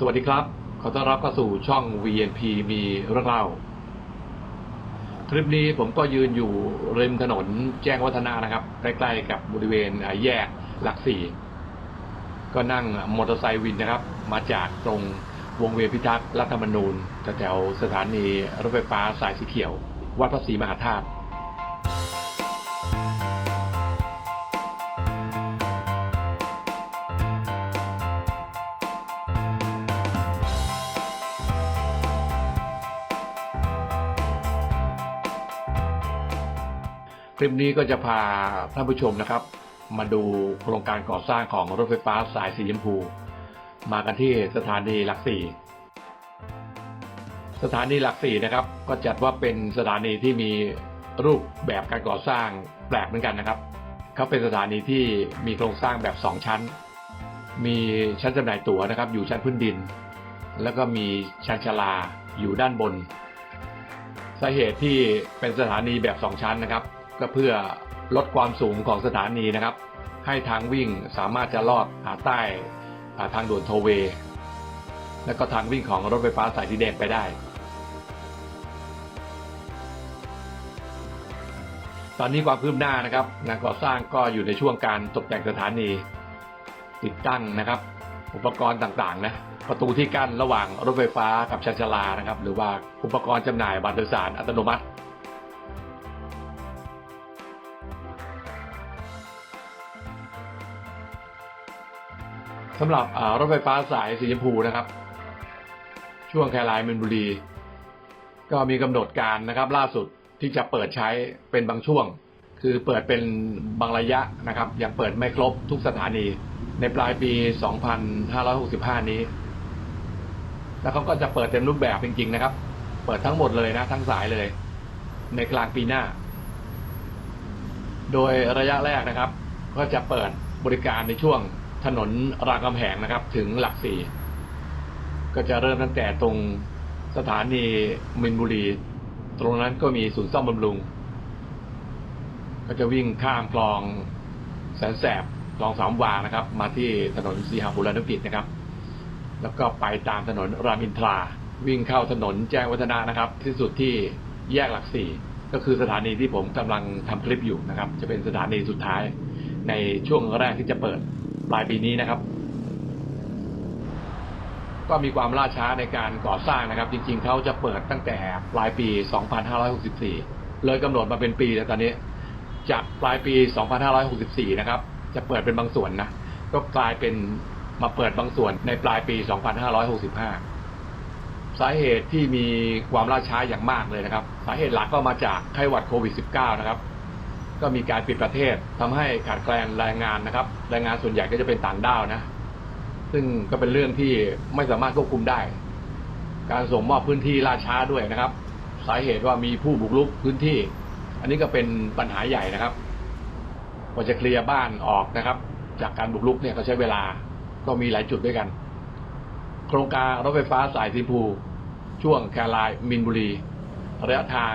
สวัสดีครับ ขอต้อนรับเข้าสู่ช่อง VNP มีเรื่องเล่า คลิปนี้ผมก็ยืนอยู่ริมถนนแจ้งวัฒนะนะครับ ใกล้ๆกับบริเวณแยกหลักสี่ ก็นั่งมอเตอร์ไซค์วินนะครับ มาจากตรงวงเวียนพิทักษ์รัฐธรรมนูญแถวๆสถานีรถไฟฟ้าสายสีเขียว วัดพระศรีมหาธาตุ คลิปนี้ก็จะพาท่านผู้ชมนะครับ มาดูโครงการก่อสร้างของรถไฟฟ้าสายสีชมพู มากันที่สถานีหลักสี่สถานีหลักสี่นะครับ ก็จัดว่าเป็นสถานีที่มีรูปแบบการก่อสร้างแปลกเหมือนกันนะครับเขาเป็นสถานีที่มีโครงสร้างแบบสองชั้น มีชั้นจำหน่ายตั๋วนะครับ อยู่ชั้นพื้นดิน แล้วก็มีชั้นชลาอยู่ด้านบนสาเหตุที่เป็นสถานีแบบสองชั้นนะครับ ก็เพื่อลดความสูงของสถานีนะครับ ให้ทางวิ่งสามารถจะลอดหาใต้าทางด่วนโทเวและก็ทางวิ่งของรถไฟฟ้าสายสีแดงไปได้ ตอนนี้ความคืบหน้านะครับงานก่อสร้างก็อยู่ในช่วงการตกแต่งสถานี ติดตั้งนะครับ อุปกรณ์ต่างๆนะประตูที่กั้นระหว่างรถไฟฟ้ากับชันชาลานะครับ หรือว่าอุปกรณ์จำหน่ายบัตรโดยสารอัตโนมัติ สำหรับรถไฟฟ้าสายสีชมพูนะครับ ช่วงแครายมินบุรี ก็มีกำหนดการนะครับ ล่าสุดที่จะเปิดใช้เป็นบางช่วง คือเปิดเป็นบางระยะนะครับ ยังเปิดไม่ครบทุกสถานี ในปลายปี 2565 นี้ แล้วเขาก็จะเปิดเต็มรูปแบบจริงๆนะครับ เปิดทั้งหมดเลยนะ ทั้งสายเลย ในกลางปีหน้า โดยระยะแรกนะครับ ก็จะเปิดบริการในช่วง ถนนรามคำแหงนะครับ ถึงหลักสี่ก็จะเริ่มตั้งแต่ตรงสถานีมินบุรี ตรงนั้นก็มีศูนย์ซ่อมบำรุง ก็จะวิ่งข้ามคลองแสนแสบคลองสามวานะครับ มาที่ถนนสีหบุรณกิจนะครับ แล้วก็ไปตามถนนรามอินทรา วิ่งเข้าถนนแจ้งวัฒนะนะครับ ที่สุดที่แยกหลักสี่ก็คือสถานีที่ผมกำลังทำคลิปอยู่นะครับ จะเป็นสถานีสุดท้ายในช่วงแรกที่จะเปิด ปลายปีนี้นะครับ ก็มีความล่าช้าในการก่อสร้างนะครับ จริง ๆเขาจะเปิดตั้งแต่ปลายปี 2564 เลยกำหนดมาเป็นปีแล้วตอนนี้ จากปลายปี 2564 นะครับ จะเปิดเป็นบางส่วนนะก็กลายเป็นมาเปิดบางส่วนในปลายปี 2565 สาเหตุที่มีความล่าช้าอย่างมากเลยนะครับ สาเหตุหลักก็มาจากไข้หวัดโควิด -19 นะครับ ก็มีการปิดประเทศทำให้ขาดแคลนแรงงานนะครับ แรงงานส่วนใหญ่ก็จะเป็นต่างด้าวนะ ซึ่งก็เป็นเรื่องที่ไม่สามารถควบคุมได้ การส่งมอบพื้นที่ล่าช้าด้วยนะครับ สาเหตุว่ามีผู้บุกรุกพื้นที่ อันนี้ก็เป็นปัญหาใหญ่นะครับกว่าจะเคลียร์บ้านออกนะครับ จากการบุกรุกเนี่ยก็ใช้เวลา ก็มีหลายจุดด้วยกัน โครงการรถไฟฟ้าสายสีพูช่วงแครายมินบุรีระยะทาง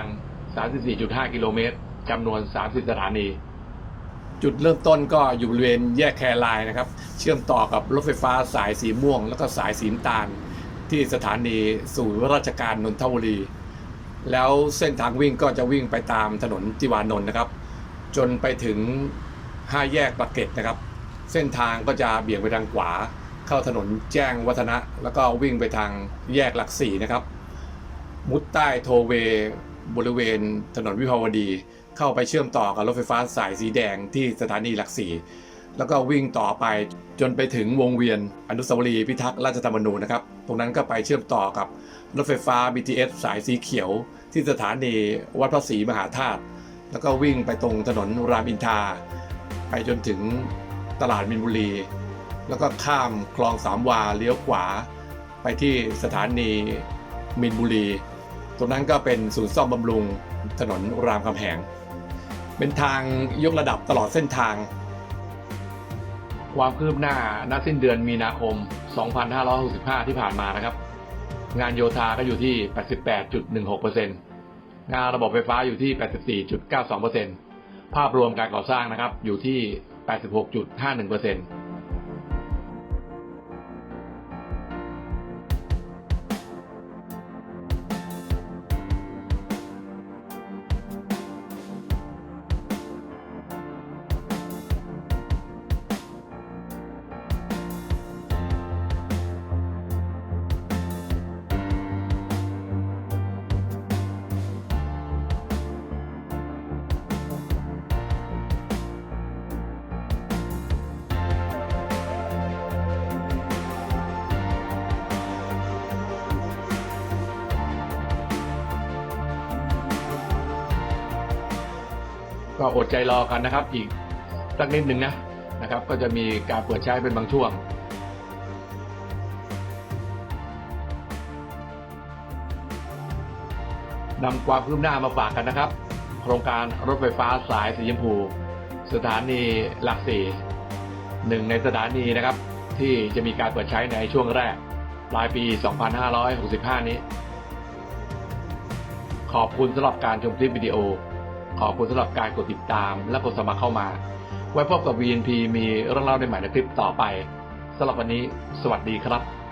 34.5 กิโลเมตร จำนวน 30 สถานี จุดเริ่มต้นก็อยู่บริเวณแยกแครายนะครับ เชื่อมต่อกับรถไฟฟ้าสายสีม่วง แล้วก็สายสีน้ำตาล ที่สถานีสู่ราชการนนทบุรี แล้วเส้นทางวิ่งก็จะวิ่งไปตามถนนติวานนท์นะครับ จนไปถึงห้าแยกปากเกร็ดนะครับ เส้นทางก็จะเบี่ยงไปทางขวา เข้าถนนแจ้งวัฒนะ แล้วก็วิ่งไปทางแยกหลักสี่นะครับ มุดใต้โทเวบริเวณถนนวิภาวดี เข้าไปเชื่อมต่อกับรถไฟฟ้าสายสีแดงที่สถานีหลักสี่แล้วก็วิ่งต่อไปจนไปถึงวงเวียนอนุสาวรีย์พิทักษ์ราชธรรมนูญนะครับ ตรงนั้นก็ไปเชื่อมต่อกับรถไฟฟ้า BTS สายสีเขียว ที่สถานีวัดพระศรีมหาธาตุ แล้วก็วิ่งไปตรงถนนรามอินทราไปจนถึงตลาดมินบุรี แล้วก็ข้ามคลองสามวาเลี้ยวขวา ไปที่สถานีมินบุรี ตรงนั้นก็เป็นศูนย์ซ่อมบำรุงถนนรามคำแหง เป็นทางยกระดับตลอดเส้นทาง ความคืบหน้าณสิ้นเดือนมีนาคม 2565 ที่ผ่านมานะครับ งานโยธาก็อยู่ที่ 88.16%งานระบบไฟฟ้าอยู่ที่ 84.92%ภาพรวมการก่อสร้างนะครับอยู่ที่ 86.51% ก็อดใจรอกันนะครับ อีกสักนิดหนึ่งนะนะครับ ก็จะมีการเปิดใช้เป็นบางช่วงนำความคืบหน้ามาฝากกันนะครับ โครงการรถไฟฟ้าสายสีชมพู สถานีหลักสี่หนึ่งในสถานีนะครับ ที่จะมีการเปิดใช้ในช่วงแรกปลายปี 2565 นี้ ขอบคุณสำหรับการชมคลิปวิดีโอ ขอบคุณสำหรับการกดติดตามและกดสมัครเข้ามา ไว้พบกับ VNP มีเรื่องเล่าในใหม่ในคลิปต่อไปสำหรับวันนี้ สวัสดีครับ